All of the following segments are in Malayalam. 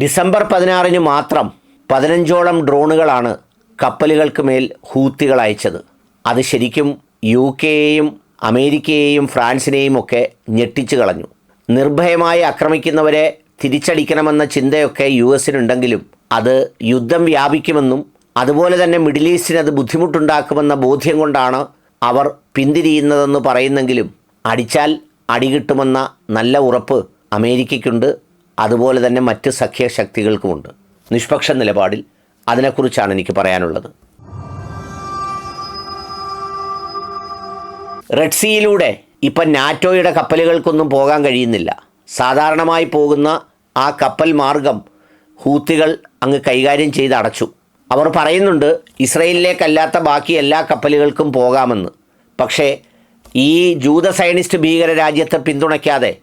ഡിസംബർ പതിനാറിന് മാത്രം പതിനഞ്ചോളം ഡ്രോണുകളാണ് കപ്പലുകൾക്ക് മേൽ ഹൂത്തികൾ അയച്ചത്. അത് ശരിക്കും യു കെയെയും അമേരിക്കയെയും ഫ്രാൻസിനെയും ഒക്കെ ഞെട്ടിച്ചു കളഞ്ഞു. നിർഭയമായി ആക്രമിക്കുന്നവരെ തിരിച്ചടിക്കണമെന്ന ചിന്തയൊക്കെ യു എസിനുണ്ടെങ്കിലും അത് യുദ്ധം വ്യാപിക്കുമെന്നും അതുപോലെ തന്നെ മിഡിൽ ഈസ്റ്റിന് അത് ബുദ്ധിമുട്ടുണ്ടാക്കുമെന്ന ബോധ്യം കൊണ്ടാണ് അവർ പിന്തിരിയുന്നതെന്ന് പറയുന്നെങ്കിലും അടിച്ചാൽ അടികിട്ടുമെന്ന നല്ല ഉറപ്പ് അമേരിക്കയ്ക്കുണ്ട്. അതുപോലെ തന്നെ മറ്റ് സഖ്യശക്തികൾക്കുമുണ്ട്. നിഷ്പക്ഷ നിലപാടിൽ അതിനെക്കുറിച്ചാണ് എനിക്ക് പറയാനുള്ളത്. റെഡ് സീയിലൂടെ ഇപ്പം നാറ്റോയുടെ കപ്പലുകൾക്കൊന്നും പോകാൻ കഴിയുന്നില്ല. സാധാരണമായി പോകുന്ന ആ കപ്പൽ മാർഗം ഹൂത്തികൾ അങ്ങ് കൈകാര്യം ചെയ്ത് അടച്ചു. അവർ പറയുന്നുണ്ട് ഇസ്രയേലിലേക്കല്ലാത്ത ബാക്കി എല്ലാ കപ്പലുകൾക്കും പോകാമെന്ന്. പക്ഷേ ഈ ജൂത സയനിസ്റ്റ് ഭീകര രാജ്യത്തെ പിന്തുണയ്ക്കാതെ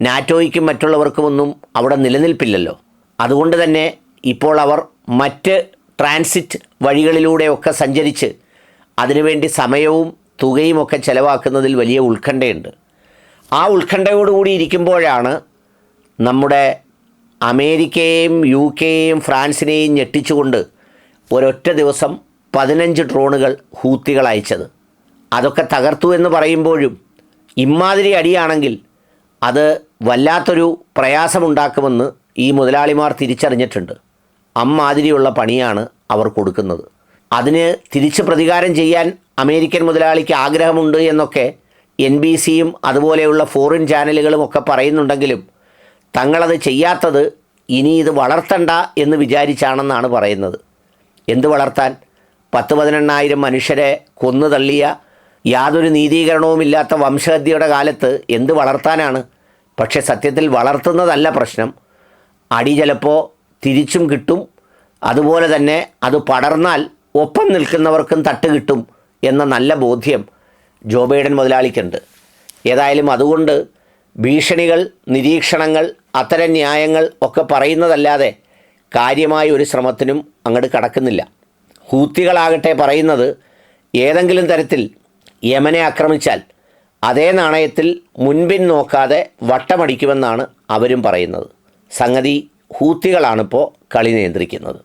നാറ്റോയ്ക്കും മറ്റുള്ളവർക്കുമൊന്നും അവിടെ നിലനിൽപ്പില്ലല്ലോ. അതുകൊണ്ട് തന്നെ ഇപ്പോൾ അവർ മറ്റ് ട്രാൻസിറ്റ് വഴികളിലൂടെയൊക്കെ സഞ്ചരിച്ച് അതിനുവേണ്ടി സമയവും തുകയും ഒക്കെ ചിലവാക്കുന്നതിൽ വലിയ ഉത്കണ്ഠയുണ്ട്. ആ ഉത്കണ്ഠയോടുകൂടി ഇരിക്കുമ്പോഴാണ് നമ്മുടെ അമേരിക്കയെയും യു കെയെയും ഫ്രാൻസിനെയും ഞെട്ടിച്ചുകൊണ്ട് ഒരൊറ്റ ദിവസം പതിനഞ്ച് ഡ്രോണുകൾ ഹൂത്തികൾ അയച്ചത്. അതൊക്കെ തകർത്തു എന്ന് പറയുമ്പോഴും ഇമാതിരി അടിയാണെങ്കിൽ അത് വല്ലാത്തൊരു പ്രയാസമുണ്ടാക്കുമെന്ന് ഈ മുതലാളിമാർ തിരിച്ചറിഞ്ഞിട്ടുണ്ട്. അമ്മാതിരിയുള്ള പണിയാണ് അവർ കൊടുക്കുന്നത്. അതിന് തിരിച്ച് പ്രതികാരം ചെയ്യാൻ അമേരിക്കൻ മുതലാളിക്ക് ആഗ്രഹമുണ്ട് എന്നൊക്കെ എൻ ബി സിയും അതുപോലെയുള്ള ഫോറിൻ ചാനലുകളും ഒക്കെ പറയുന്നുണ്ടെങ്കിലും തങ്ങളത് ചെയ്യാത്തത് ഇനി ഇത് വളർത്തണ്ട എന്ന് വിചാരിച്ചാണെന്നാണ് പറയുന്നത്. എന്ത് വളർത്താൻ? പത്ത് പതിനെണ്ണായിരം മനുഷ്യരെ കൊന്നു തള്ളിയ യാതൊരു നീതീകരണവുമില്ലാത്ത വംശഹത്യയുടെ കാലത്ത് എന്ത് വളർത്താനാണ് പക്ഷേ സത്യത്തിൽ വളർത്തുന്നതല്ല പ്രശ്നം. അടി ചിലപ്പോൾ തിരിച്ചും കിട്ടും. അതുപോലെ തന്നെ അത് പടർന്നാൽ ഒപ്പം നിൽക്കുന്നവർക്കും തട്ട് കിട്ടും എന്ന നല്ല ബോധ്യം ജോ ബൈഡൻ മുതലാളിക്കുണ്ട്. ഏതായാലും അതുകൊണ്ട് ഭീഷണികൾ നിരീക്ഷണങ്ങൾ അത്തരം ന്യായങ്ങൾ ഒക്കെ പറയുന്നതല്ലാതെ കാര്യമായ ഒരു ശ്രമത്തിനും അങ്ങോട്ട് കടക്കുന്നില്ല. ഹൂത്തികളാകട്ടെ പറയുന്നത് ഏതെങ്കിലും തരത്തിൽ യമനെ ആക്രമിച്ചാൽ അതേ നാണയത്തിൽ മുൻപിൻ നോക്കാതെ വട്ടമടിക്കുമെന്നാണ് അവരും പറയുന്നത്. സംഗതി ഹൂത്തികളാണിപ്പോൾ കളി നിയന്ത്രിക്കുന്നത്.